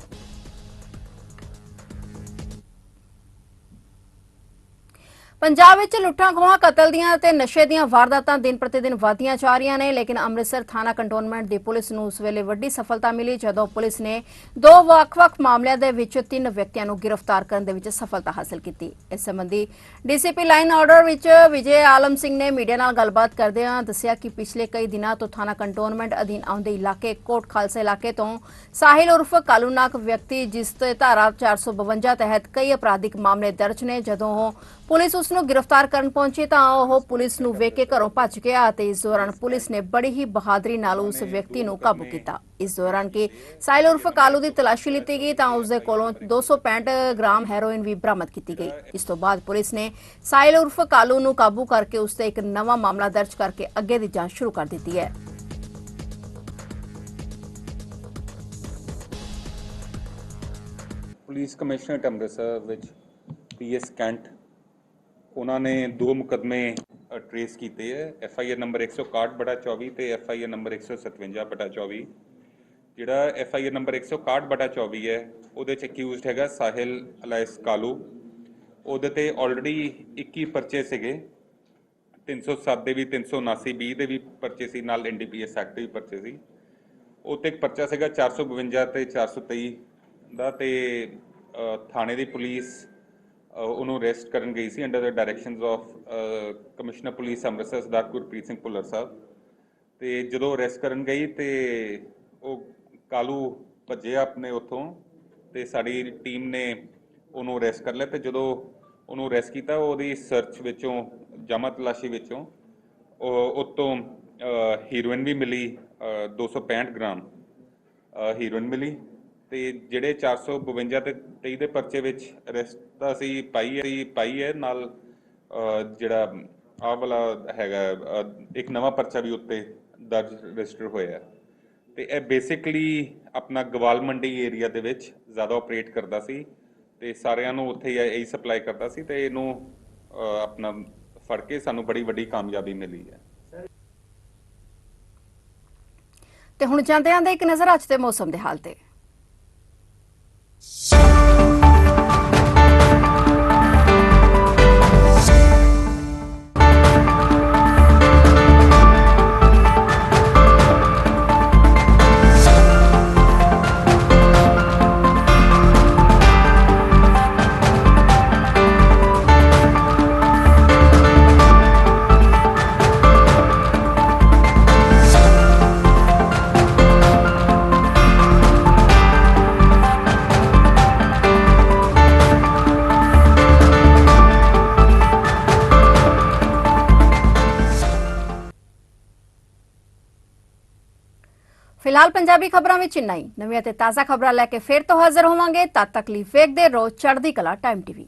ਪੰਜਾਬ ਵਿੱਚ ਲੁੱਟਾਂ ਖੋਹਾਂ, ਕਤਲ ਦੀਆਂ ਤੇ ਨਸ਼ੇ ਦੀਆਂ ਵਾਰਦਾਤਾਂ ਦਿਨ ਪ੍ਰਤੀ ਦਿਨ ਵਧਦੀਆਂ ਜਾ ਰਹੀਆਂ ਨੇ, ਲੇਕਿਨ ਅੰਮ੍ਰਿਤਸਰ ਥਾਣਾ ਕੰਟੋਨਮੈਂਟ ਦੀ ਪੁਲਿਸ ਨੂੰ ਉਸ ਵੇਲੇ ਵੱਡੀ ਸਫਲਤਾ ਮਿਲੀ ਜਦੋਂ ਪੁਲਿਸ ਨੇ ਦੋ ਵੱਖ-ਵੱਖ ਮਾਮਲਿਆਂ ਦੇ ਵਿੱਚ ਤਿੰਨ ਵਿਅਕਤੀਆਂ ਨੂੰ ਗ੍ਰਿਫਤਾਰ ਕਰਨ ਦੇ ਵਿੱਚ ਸਫਲਤਾ ਹਾਸਲ ਕੀਤੀ। ਇਸ ਸੰਬੰਧੀ ਡੀਸੀਪੀ ਲਾਈਨ ਆਰਡਰ ਵਿੱਚ ਵਿਜੇ ਆਲਮ ਸਿੰਘ ਨੇ ਮੀਡੀਆ ਨਾਲ ਗੱਲਬਾਤ ਕਰਦਿਆਂ ਦੱਸਿਆ ਕਿ ਪਿਛਲੇ ਕਈ ਦਿਨਾਂ ਤੋਂ ਥਾਣਾ ਕੰਟੋਨਮੈਂਟ ਅਧੀਨ ਆਉਂਦੇ ਇਲਾਕੇ ਕੋਟ ਖਾਲਸਾ ਇਲਾਕੇ ਤੋਂ ਸਾਹਿਲ ਉਰਫ ਕਾਲੂਨਾਕ ਵਿਅਕਤੀ, ਜਿਸ ਤੇ ਧਾਰਾ 452 ਤਹਿਤ ਕਈ ਅਪਰਾਧਿਕ ਮਾਮਲੇ ਦਰਜ ਨੇ, ਜਦੋਂ ਪੁਲਿਸ ਉਸ ਨੂੰ ਗ੍ਰਿਫਤਾਰ ਕਰਨ ਪਹੁੰਚੇ ਤਾਂ ਉਹ ਪੁਲਿਸ ਨੂੰ ਵੇਖ ਕੇ ਘਰੋਂ ਭੱਜ ਗਿਆ ਅਤੇ ਇਸ ਦੌਰਾਨ ਪੁਲਿਸ ਨੇ ਬੜੀ ਹੀ ਬਹਾਦਰੀ ਨਾਲ ਉਸ ਵਿਅਕਤੀ ਨੂੰ ਕਾਬੂ ਕੀਤਾ। ਇਸ ਦੌਰਾਨ ਕਿ ਸਾਇਲ ਉਰਫ ਕਾਲੂ ਦੀ ਤਲਾਸ਼ੀ ਲਿੱਤੀ ਗਈ ਤਾਂ ਉਸ ਦੇ ਕੋਲੋਂ 265 ਗ੍ਰਾਮ ਹੈਰੋਇਨ ਵੀ ਬਰਾਮਦ ਕੀਤੀ ਗਈ। ਇਸ ਤੋਂ ਬਾਅਦ ਪੁਲਿਸ ਨੇ ਸਾਇਲ ਉਰਫ ਕਾਲੂ ਨੂੰ ਕਾਬੂ ਕਰਕੇ ਉਸ ਤੇ ਇੱਕ ਨਵਾਂ ਮਾਮਲਾ ਦਰਜ ਕਰਕੇ ਅੱਗੇ ਦੀ ਜਾਂਚ ਸ਼ੁਰੂ ਕਰ ਦਿੱਤੀ ਹੈ। ਪੁਲਿਸ ਕਮਿਸ਼ਨਰੇਟ ਅੰਮ੍ਰਿਤਸਰ ਵਿੱਚ ਪੀਐਸ ਕੈਂਟ ਉਹਨਾਂ ਨੇ ਦੋ ਮੁਕਦਮੇ ਟਰੇਸ ਕੀਤੇ ਹੈ। ਐਫ ਆਈ ਆਰ ਨੰਬਰ 161 ਬਟਾ 24 ਤੇ ਐਫ ਆਈ ਆਰ ਨੰਬਰ 157 ਬਟਾ 24 ਜਿਹੜਾ ਐਫ ਆਈ ਆਰ ਨੰਬਰ 161 ਬਟਾ 24 ਹੈ, ਉਹਦੇ ਚ ਅਕਿਊਜ਼ਡ ਹੈਗਾ ਸਾਹਿਲ ਅਲਾਇਸ ਕਾਲੂ। ਉਹਦੇ ਤੇ ਆਲਰੇਡੀ 21 ਪਰਚੇ ਸੀਗੇ। 307 ਦੇ ਵੀ 379 ਬੀ ਦੇ ਵੀ ਪਰਚੇ ਸੀ, ਨਾਲ ਐਨਡੀਪੀਐਸ ਐਕਟ ਦੇ ਵੀ ਪਰਚੇ ਸੀ। ਉਹ ਤੇ ਇੱਕ ਪਰਚਾ ਸੀਗਾ 452 ਤੇ 423 ਦਾ ਤੇ ਥਾਣੇ ਦੀ ਪੁਲਿਸ ਉਹਨੂੰ ਰੈਸਟ ਕਰਨ ਗਈ ਸੀ under the directions of commissioner police Amritsar Sardar Gurpreet Singh Bhullar Sahib. ਤੇ ਜਦੋਂ ਰੈਸਟ ਕਰਨ ਗਈ ਤੇ ਉਹ ਕਾਲੂ ਭੱਜਿਆ ਆਪਣੇ ਉੱਥੋਂ ਤੇ ਸਾਡੀ ਟੀਮ ਨੇ ਉਹਨੂੰ ਰੈਸਟ ਕਰ ਲਿਆ ਤੇ ਜਦੋਂ ਉਹਨੂੰ ਰੈਸਟ ਕੀਤਾ ਉਹਦੀ ਸਰਚ ਵਿੱਚੋਂ ਜਮਾ ਤਲਾਸ਼ੀ ਵਿੱਚੋਂ ਉਹ ਉਤੋਂ ਹੀਰੋਇਨ ਵੀ ਮਿਲੀ ਅ, 265 ਗ੍ਰਾਮ ਹੀਰੋਇਨ ਮਿਲੀ। ਤੇ ਜਿਹੜੇ 452 ਤੇ 23 ਦੇ ਪਰਚੇ ਵਿੱਚ ਅਰੈਸਟ ਅਸੀਂ ਪਾਈ ਹੈ ਪਾਈ ਹੈ, ਨਾਲ ਜਿਹੜਾ ਆਹ ਵਾਲਾ ਹੈਗਾ ਇੱਕ ਨਵਾਂ ਪਰਚਾ ਵੀ ਉੱਤੇ ਦਰਜ ਰਜਿਸਟਰ ਹੋਇਆ ਤੇ ਇਹ ਬੇਸਿਕਲੀ ਆਪਣਾ ਗਵਾਲ ਮੰਡੀ ਏਰੀਆ ਦੇ ਵਿੱਚ ਜ਼ਿਆਦਾ ਆਪਰੇਟ ਕਰਦਾ ਸੀ ਤੇ ਸਾਰਿਆਂ ਨੂੰ ਉੱਥੇ ਹੀ ਇਹੀ ਸਪਲਾਈ ਕਰਦਾ ਸੀ ਤੇ ਇਹਨੂੰ ਆਪਣਾ ਫੜ ਕੇ ਸਾਨੂੰ ਬੜੀ ਵੱਡੀ ਕਾਮਯਾਬੀ ਮਿਲੀ ਹੈ। ਤੇ ਹੁਣ ਜਾਂਦੇ ਆਂਦੇ ਇੱਕ ਨਜ਼ਰ ਅੱਜ ਦੇ ਮੌਸਮ ਦੇ ਹਾਲ ਤੇ। ਫਿਲਹਾਲ ਪੰਜਾਬੀ ਖਬਰਾਂ ਵਿੱਚ ਇੰਨਾ ਹੀ। ਨਵੀਆਂ ਤੇ ਤਾਜ਼ਾ ਖਬਰਾਂ ਲੈ ਕੇ ਫੇਰ ਤੋਂ ਹਾਜ਼ਰ ਹੋਵਾਂਗੇ, ਤਦ ਤੱਕ ਲਈ ਵੇਖਦੇ ਰਹੋ ਚੜ੍ਹਦੀ ਕਲਾ ਟਾਈਮ ਟੀਵੀ।